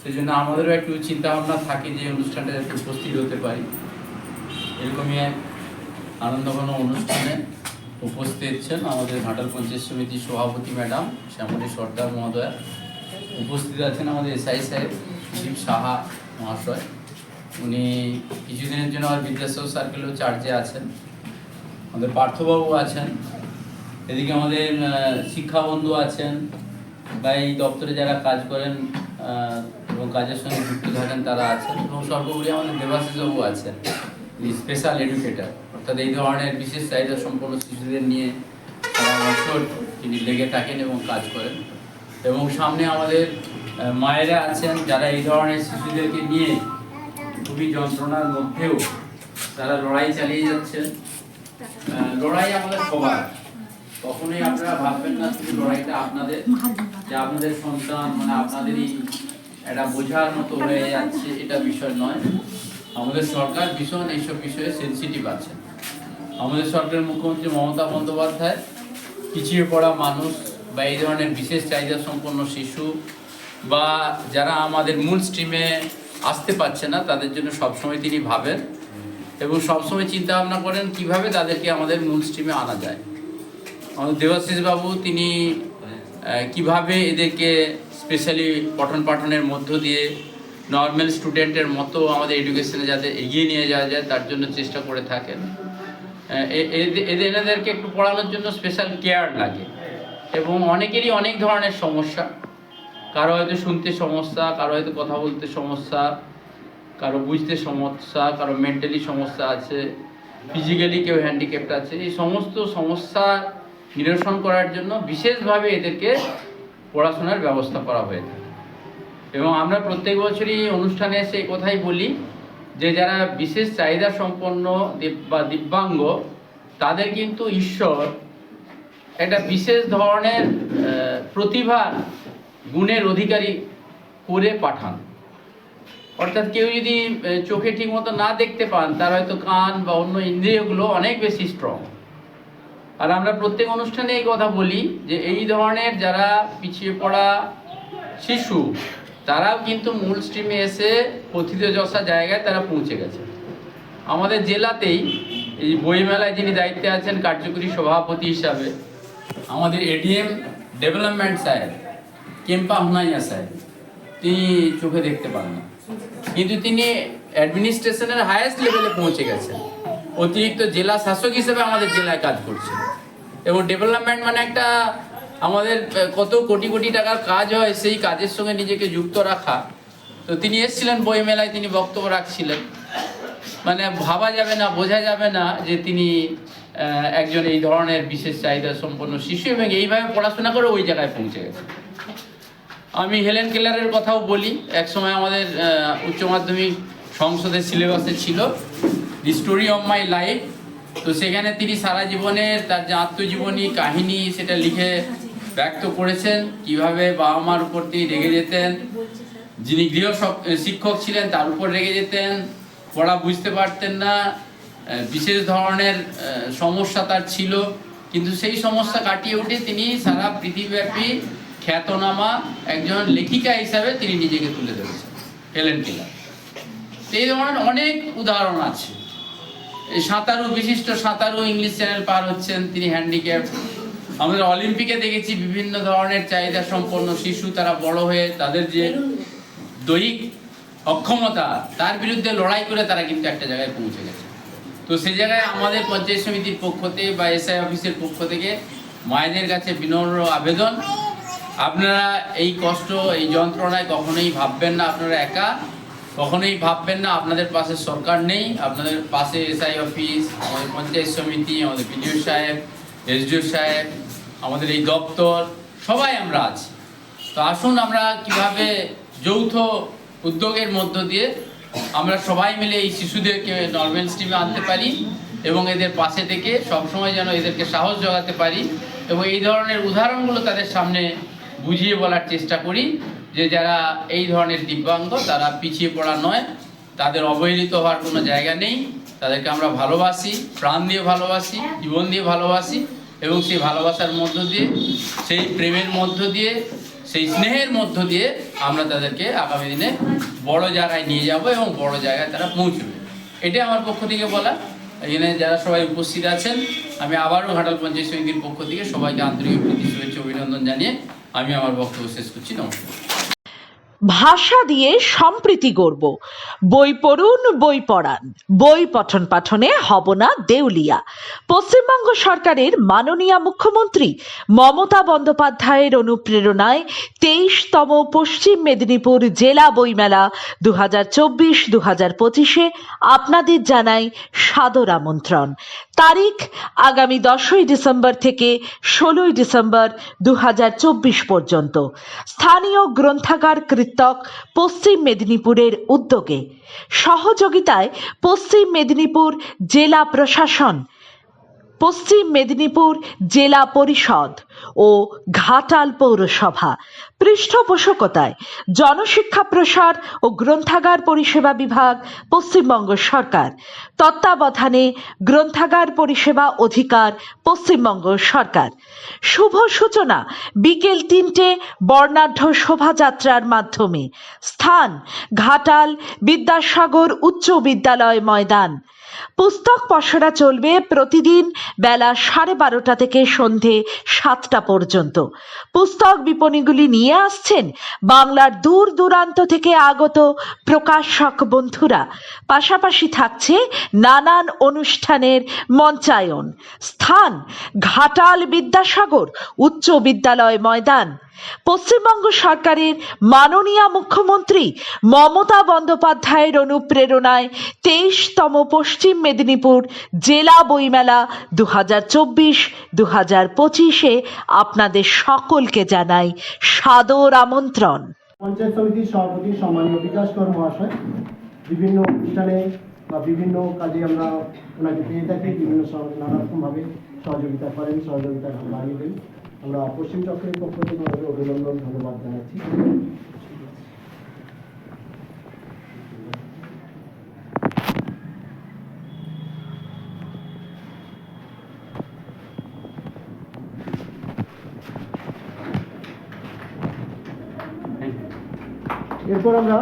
সেই জন্য আমাদেরও একটু চিন্তা ভাবনা থাকে যে অনুষ্ঠানটা যাতে উপস্থিত হতে পারি। এরকমই এক আনন্দঘন অনুষ্ঠানে উপস্থিত হচ্ছেন আমাদের ঘাটাল পঞ্চায়েত সমিতির সভাপতি ম্যাডাম শ্যামলী সর্দার মহোদয়া। উপস্থিত আছেন আমাদের এসআই সাহেব সুদীপ সাহা মহাশয়। উনি কিছুদিনের জন্য আমার বিদ্যাসাগর সার্কেলেও চার্জে আছেন। আমাদের পার্থবাবু আছেন। এদিকে আমাদের শিক্ষাবন্ধু আছেন। বা এই দপ্তরে যারা কাজ করেন এবং কাজের সঙ্গে যুক্ত থাকেন তারা আছেন এবং সর্বোপরি আমাদের দেবাশিসবাবু আছেন। স্পেশাল এডুকেটর অর্থাৎ এই ধরনের বিশেষ চাহিদা সম্পন্ন শিশুদের নিয়ে সারা বছর তিনি লেগে থাকেন এবং কাজ করেন। এবং সামনে আমাদের মায়েরা আছেন যারা এই ধরনের শিশুদেরকে নিয়ে খুবই যন্ত্রণার মধ্যেও তারা লড়াই চালিয়ে যাচ্ছেন। লড়াই আমাদের সবার। কখনোই আপনারা ভাববেন না শুধু লড়াইটা আপনাদের, যে আপনাদের সন্তান মানে আপনাদেরই একটা বোঝার মতো হয়ে যাচ্ছে, এটা বিষয় নয়। আমাদের সরকার ভীষণ এইসব বিষয়ে সেন্সিটিভ আছে। আমাদের সরকারের মুখ্যমন্ত্রী মমতা বন্দ্যোপাধ্যায় পিছিয়ে পড়া মানুষ বা এই ধরনের বিশেষ চাহিদা সম্পন্ন শিশু বা যারা আমাদের মূল স্ট্রিমে আসতে পারছে না, তাদের জন্য সবসময় তিনি ভাবেন এবং সবসময় চিন্তা ভাবনা করেন কীভাবে তাদেরকে আমাদের মূল স্ট্রিমে আনা যায়। আমাদের দেবাশিস বাবু তিনি কীভাবে এদেরকে স্পেশালি পঠন পাঠনের মধ্য দিয়ে নর্মাল স্টুডেন্টের মতো আমাদের এডুকেশনে যাতে এগিয়ে নিয়ে যাওয়া যায়, তার জন্য চেষ্টা করে থাকেন। এদের, এনাদেরকে একটু পড়ানোর জন্য স্পেশাল কেয়ার লাগে। এবং অনেকেরই অনেক ধরনের সমস্যা। কারও হয়তো শুনতে সমস্যা, কারও হয়তো কথা বলতে সমস্যা, কারও বুঝতে সমস্যা, কারও মেন্টালি সমস্যা আছে ফিজিক্যালি কেউ হ্যান্ডিক্যাপ্ট আছে। এই সমস্ত সমস্যা নিরসন করার জন্য বিশেষভাবে এদেরকে পড়াশোনার ব্যবস্থা করা হয়ে থাকে। এবং আমরা প্রত্যেক বছরই অনুষ্ঠানে এসে কথাই বলি যে যারা বিশেষ চাহিদা সম্পন্ন বা দিব্যাঙ্গ, তাদের কিন্তু ঈশ্বর একটা বিশেষ ধরনের প্রতিভার গুণের অধিকারী করে পাঠান। অর্থাৎ কেউ যদি চোখে ঠিক মতো না দেখতে পান, তার হয়তো কান বা অন্য ইন্দ্রিয়গুলো অনেক বেশি স্ট্রং আর আমরা প্রত্যেক অনুষ্ঠানে এই কথা বলি যে এই ধরনের যারা পিছিয়ে পড়া শিশু, তারাও কিন্তু মূল স্ট্রিমে এসে কথিত যশা জায়গায় তারা পৌঁছে গেছে। আমাদের জেলাতেই এই বইমেলায় যিনি দায়িত্বে আছেন কার্যকরী সভাপতি হিসাবে আমাদের এডিএম ডেভেলপমেন্ট সাহেব কেম্পা হুনাইয়া সাহেব তিনি চোখে দেখতে পান না। কিন্তু তিনি অ্যাডমিনিস্ট্রেশনের হায়েস্ট লেভেলে পৌঁছে গেছেন। অতিরিক্ত জেলা শাসক হিসেবে আমাদের জেলায় কাজ করছে। এবং ডেভেলপমেন্ট মানে একটা আমাদের কত কোটি কোটি টাকার কাজ হয়, সেই কাজের সঙ্গে নিজেকে যুক্ত রাখা। তো তিনি এসেছিলেন বই মেলায় তিনি বক্তব্য রাখছিলেন। মানে ভাবা যাবে না, বোঝা যাবে না যে তিনি একজন এই ধরনের বিশেষ চাহিদা সম্পন্ন শিশু এবং এইভাবে পড়াশোনা করে ওই জায়গায় পৌঁছে গেছে। আমি হেলেন কেলারের কথাও বলি, একসময় আমাদের উচ্চ মাধ্যমিক সংসদের সিলেবাসে ছিল। স্টোরি অফ মাই লাইফ তো সেখানে তিনি সারা জীবনের তার যে আত্মজীবনী, কাহিনী, সেটা লিখে ব্যক্ত করেছেন। কীভাবে বাবা মার উপর তিনি রেগে যেতেন, যিনি গৃহ শিক্ষক ছিলেন, তার উপর রেগে যেতেন। পড়া বুঝতে পারতেন না। বিশেষ ধরনের সমস্যা তার ছিল। কিন্তু সেই সমস্যা কাটিয়ে উঠে তিনি সারা পৃথিবীব্যাপী খ্যাতনামা একজন লেখিকা হিসাবে তিনি নিজেকে তুলে ধরেছেন। Helen Keller. এই ধরনের অনেক উদাহরণ আছে। সাঁতারু, বিশিষ্ট সাঁতারু ইংলিশ চ্যানেল পার হচ্ছেন তিনি হ্যান্ডিক্যাপ আমাদের অলিম্পিকে দেখেছি বিভিন্ন ধরনের চাহিদা সম্পন্ন শিশু, তারা বড় হয়ে তাদের যে দৈহিক অক্ষমতা, তার বিরুদ্ধে লড়াই করে তারা কিন্তু একটা জায়গায় পৌঁছে গেছে। তো সেই জায়গায় আমাদের পঞ্চায়েত সমিতির পক্ষ থেকে বা এসআই অফিসের পক্ষ থেকে মায়েদের কাছে বিনম্র আবেদন। আপনারা এই কষ্ট, এই যন্ত্রণায় কখনোই ভাববেন না, আপনারা একা কখনোই ভাববেন না, আপনাদের পাশে সরকার নেই, আপনাদের পাশে এসআই অফিস আমাদের পঞ্চায়েত সমিতি, আমাদের বিডিও সাহেব এসডিও সাহেব, আমাদের এই দপ্তর, সবাই আমরা আছি। তো আসুন আমরা কীভাবে যৌথ উদ্যোগের মধ্য দিয়ে আমরা সবাই মিলে এই শিশুদেরকে নর্মাল স্ট্রিমে আনতে পারি এবং এদের পাশে থেকে সবসময় যেন এদেরকে সাহস জোগাতে পারি এবং এই ধরনের উদাহরণগুলো তাদের সামনে বুঝিয়ে বলার চেষ্টা করি। যে যারা এই ধরনের দিব্যাঙ্গ, তারা পিছিয়ে পড়া নয়, তাদের অবহেলিত হওয়ার কোনো জায়গা নেই, তাদেরকে আমরা ভালোবাসি, প্রাণ দিয়ে ভালোবাসি, জীবন দিয়ে ভালোবাসি, এবং সেই ভালোবাসার মধ্য দিয়ে, সেই প্রেমের মধ্য দিয়ে, সেই স্নেহের মধ্য দিয়ে আমরা তাদেরকে আগামী দিনে বড় জায়গায় নিয়ে যাব এবং বড় জায়গায় তারা পৌঁছবে। এটাই আমার পক্ষ থেকে বলা। এখানে যারা সবাই উপস্থিত আছেন, আমি আবারও ঘাটাল পঞ্চায়েত সমিতির পক্ষ থেকে সবাইকে আন্তরিক প্রীতি, শুভেচ্ছা, অভিনন্দন জানিয়ে আমি আমার বক্তব্য শেষ করছি। নমস্কার। ভাষা দিয়ে সম্প্রীতি গড়ব। বই পড়ুন, বই পড়ান। বই পঠন পাঠনে হব না দেউলিয়া। পশ্চিমবঙ্গ সরকারের মাননীয় মুখ্যমন্ত্রী মমতা বন্দ্যোপাধ্যায়ের অনুপ্রেরণায় তেইশতম পশ্চিম মেদিনীপুর জেলা বইমেলা দু হাজার চব্বিশ দু হাজার পঁচিশে আপনাদের জানাই সাদর আমন্ত্রণ। তারিখ আগামী দশই ডিসেম্বর থেকে ষোলোই ডিসেম্বর দু হাজার চব্বিশ পর্যন্ত। স্থানীয় গ্রন্থাগার কৃতক পশ্চিম মেদিনীপুরের উদ্যোগে। সহযোগিতায় পশ্চিম মেদিনীপুর জেলা প্রশাসন পশ্চিম মেদিনীপুর জেলা পরিষদ ও ঘাটাল পৌরসভা। পৃষ্ঠপোষকতায় জনশিক্ষা প্রসার ও গ্রন্থাগার পরিষেবা বিভাগ, পশ্চিমবঙ্গ সরকার। তত্ত্বাবধানে গ্রন্থাগার পরিষেবা অধিকার, পশ্চিমবঙ্গ সরকার। শুভ সূচনা বিকেল তিনটে বর্ণাঢ্য শোভাযাত্রার মাধ্যমে। স্থান, ঘাটাল বিদ্যাসাগর উচ্চ বিদ্যালয় ময়দান। পুস্তক পসরা চলবে প্রতিদিন বেলা সাড়ে বারোটা থেকে সন্ধে সাতটা পর্যন্ত। পুস্তক বিপণীগুলি নিয়ে আসছেন বাংলার দূর দূরান্ত থেকে আগত প্রকাশক বন্ধুরা। পাশাপাশি থাকছে নানান অনুষ্ঠানের মঞ্চায়ন। স্থান, ঘাটাল বিদ্যাসাগর, উচ্চ বিদ্যালয় ময়দান। পশ্চিমবঙ্গ সরকারের মাননীয় মুখ্যমন্ত্রী মমতা বন্দ্যোপাধ্যায়ের অনুপ্রেরণায় তেইশতম পশ্চিম মেদিনীপুর জেলা বইমেলা দু হাজার চব্বিশ দু হাজার পঁচিশে আপনাদের সকলকে জানাই সাদর আমন্ত্রণ। পঞ্চায়েত সমিতির সভাপতি সম্মানীয় বিকাশ কর মহাশয়, বিভিন্ন অনুষ্ঠানে বা বিভিন্ন কাজে আমরা ওনাকে পেয়ে থাকি, বিভিন্ন সহ- নানা রকমভাবে সহযোগিতা করেন সহযোগিতা বাড়িয়ে দেন। আমরা পশ্চিম চক্রের পক্ষ থেকে ওনাকে অভিনন্দন, ধন্যবাদ জানাচ্ছি। এরপর আমরা